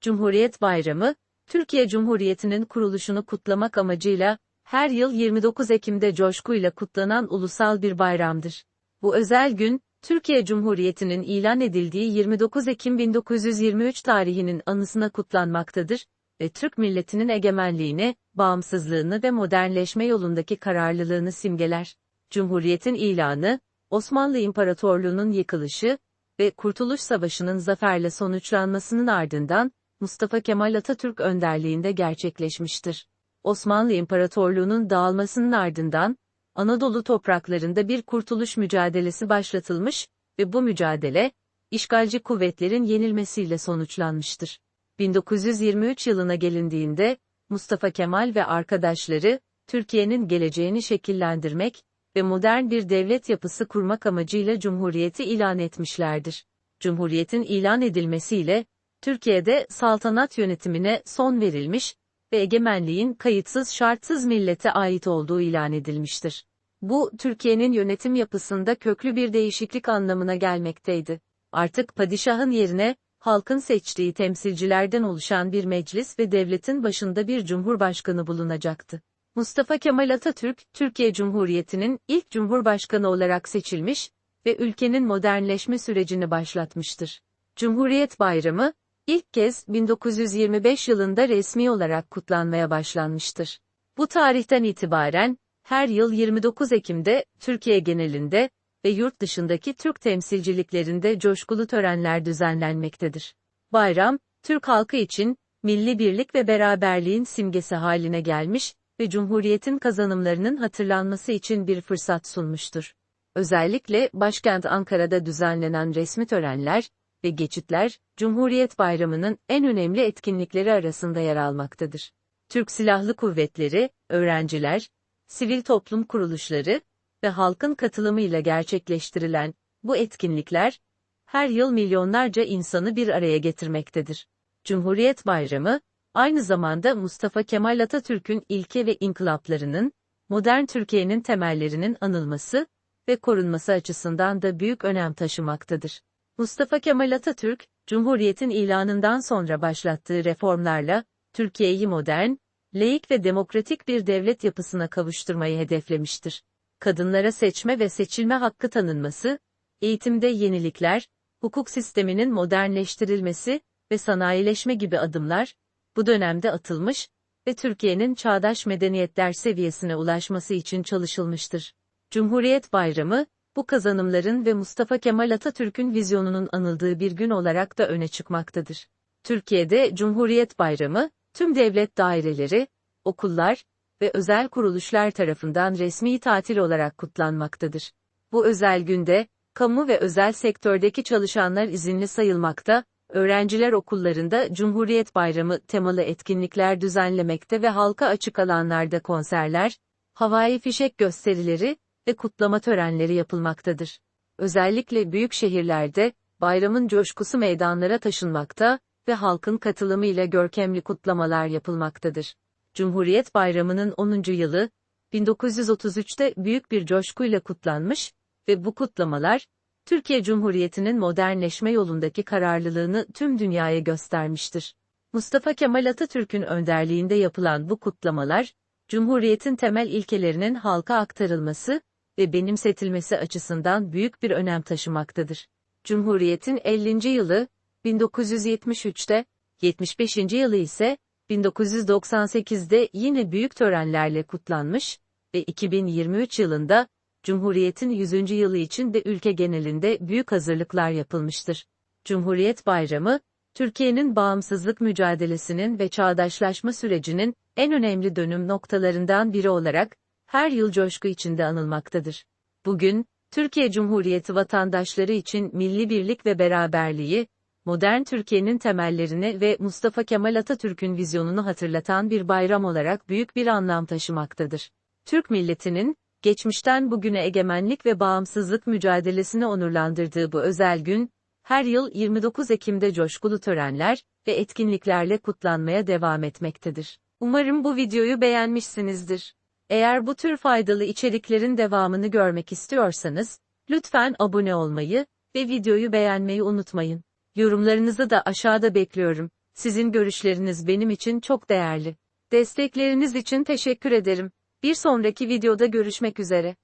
Cumhuriyet Bayramı, Türkiye Cumhuriyeti'nin kuruluşunu kutlamak amacıyla, her yıl 29 Ekim'de coşkuyla kutlanan ulusal bir bayramdır. Bu özel gün, Türkiye Cumhuriyeti'nin ilan edildiği 29 Ekim 1923 tarihinin anısına kutlanmaktadır ve Türk milletinin egemenliğini, bağımsızlığını ve modernleşme yolundaki kararlılığını simgeler. Cumhuriyetin ilanı, Osmanlı İmparatorluğu'nun yıkılışı ve Kurtuluş Savaşı'nın zaferle sonuçlanmasının ardından, Mustafa Kemal Atatürk önderliğinde gerçekleşmiştir. Osmanlı İmparatorluğu'nun dağılmasının ardından, Anadolu topraklarında bir kurtuluş mücadelesi başlatılmış ve bu mücadele, işgalci kuvvetlerin yenilmesiyle sonuçlanmıştır. 1923 yılına gelindiğinde, Mustafa Kemal ve arkadaşları, Türkiye'nin geleceğini şekillendirmek ve modern bir devlet yapısı kurmak amacıyla Cumhuriyeti ilan etmişlerdir. Cumhuriyetin ilan edilmesiyle, Türkiye'de saltanat yönetimine son verilmiş ve egemenliğin kayıtsız şartsız millete ait olduğu ilan edilmiştir. Bu, Türkiye'nin yönetim yapısında köklü bir değişiklik anlamına gelmekteydi. Artık padişahın yerine, halkın seçtiği temsilcilerden oluşan bir meclis ve devletin başında bir cumhurbaşkanı bulunacaktı. Mustafa Kemal Atatürk, Türkiye Cumhuriyeti'nin ilk cumhurbaşkanı olarak seçilmiş ve ülkenin modernleşme sürecini başlatmıştır. Cumhuriyet Bayramı, ilk kez 1925 yılında resmi olarak kutlanmaya başlanmıştır. Bu tarihten itibaren, her yıl 29 Ekim'de, Türkiye genelinde ve yurt dışındaki Türk temsilciliklerinde coşkulu törenler düzenlenmektedir. Bayram, Türk halkı için, milli birlik ve beraberliğin simgesi haline gelmiş ve Cumhuriyet'in kazanımlarının hatırlanması için bir fırsat sunmuştur. Özellikle başkent Ankara'da düzenlenen resmi törenler ve geçitler, Cumhuriyet Bayramı'nın en önemli etkinlikleri arasında yer almaktadır. Türk Silahlı Kuvvetleri, öğrenciler, sivil toplum kuruluşları ve halkın katılımıyla gerçekleştirilen bu etkinlikler, her yıl milyonlarca insanı bir araya getirmektedir. Cumhuriyet Bayramı, aynı zamanda Mustafa Kemal Atatürk'ün ilke ve inkılaplarının, modern Türkiye'nin temellerinin anılması ve korunması açısından da büyük önem taşımaktadır. Mustafa Kemal Atatürk, Cumhuriyet'in ilanından sonra başlattığı reformlarla, Türkiye'yi modern, laik ve demokratik bir devlet yapısına kavuşturmayı hedeflemiştir. Kadınlara seçme ve seçilme hakkı tanınması, eğitimde yenilikler, hukuk sisteminin modernleştirilmesi ve sanayileşme gibi adımlar, bu dönemde atılmış ve Türkiye'nin çağdaş medeniyetler seviyesine ulaşması için çalışılmıştır. Cumhuriyet Bayramı, bu kazanımların ve Mustafa Kemal Atatürk'ün vizyonunun anıldığı bir gün olarak da öne çıkmaktadır. Türkiye'de Cumhuriyet Bayramı, tüm devlet daireleri, okullar ve özel kuruluşlar tarafından resmi tatil olarak kutlanmaktadır. Bu özel günde, kamu ve özel sektördeki çalışanlar izinli sayılmakta, öğrenciler okullarında Cumhuriyet Bayramı temalı etkinlikler düzenlemekte ve halka açık alanlarda konserler, havai fişek gösterileri ve kutlama törenleri yapılmaktadır. Özellikle büyük şehirlerde, bayramın coşkusu meydanlara taşınmakta ve halkın katılımıyla görkemli kutlamalar yapılmaktadır. Cumhuriyet Bayramı'nın 10. yılı, 1933'te büyük bir coşkuyla kutlanmış ve bu kutlamalar, Türkiye Cumhuriyeti'nin modernleşme yolundaki kararlılığını tüm dünyaya göstermiştir. Mustafa Kemal Atatürk'ün önderliğinde yapılan bu kutlamalar, Cumhuriyet'in temel ilkelerinin halka aktarılması ve benimsetilmesi açısından büyük bir önem taşımaktadır. Cumhuriyet'in 50. yılı, 1973'te, 75. yılı ise, 1998'de yine büyük törenlerle kutlanmış ve 2023 yılında, Cumhuriyet'in 100. yılı için de ülke genelinde büyük hazırlıklar yapılmıştır. Cumhuriyet Bayramı, Türkiye'nin bağımsızlık mücadelesinin ve çağdaşlaşma sürecinin en önemli dönüm noktalarından biri olarak, her yıl coşku içinde anılmaktadır. Bugün, Türkiye Cumhuriyeti vatandaşları için milli birlik ve beraberliği, modern Türkiye'nin temellerini ve Mustafa Kemal Atatürk'ün vizyonunu hatırlatan bir bayram olarak büyük bir anlam taşımaktadır. Türk milletinin, geçmişten bugüne egemenlik ve bağımsızlık mücadelesini onurlandırdığı bu özel gün, her yıl 29 Ekim'de coşkulu törenler ve etkinliklerle kutlanmaya devam etmektedir. Umarım bu videoyu beğenmişsinizdir. Eğer bu tür faydalı içeriklerin devamını görmek istiyorsanız, lütfen abone olmayı ve videoyu beğenmeyi unutmayın. Yorumlarınızı da aşağıda bekliyorum. Sizin görüşleriniz benim için çok değerli. Destekleriniz için teşekkür ederim. Bir sonraki videoda görüşmek üzere.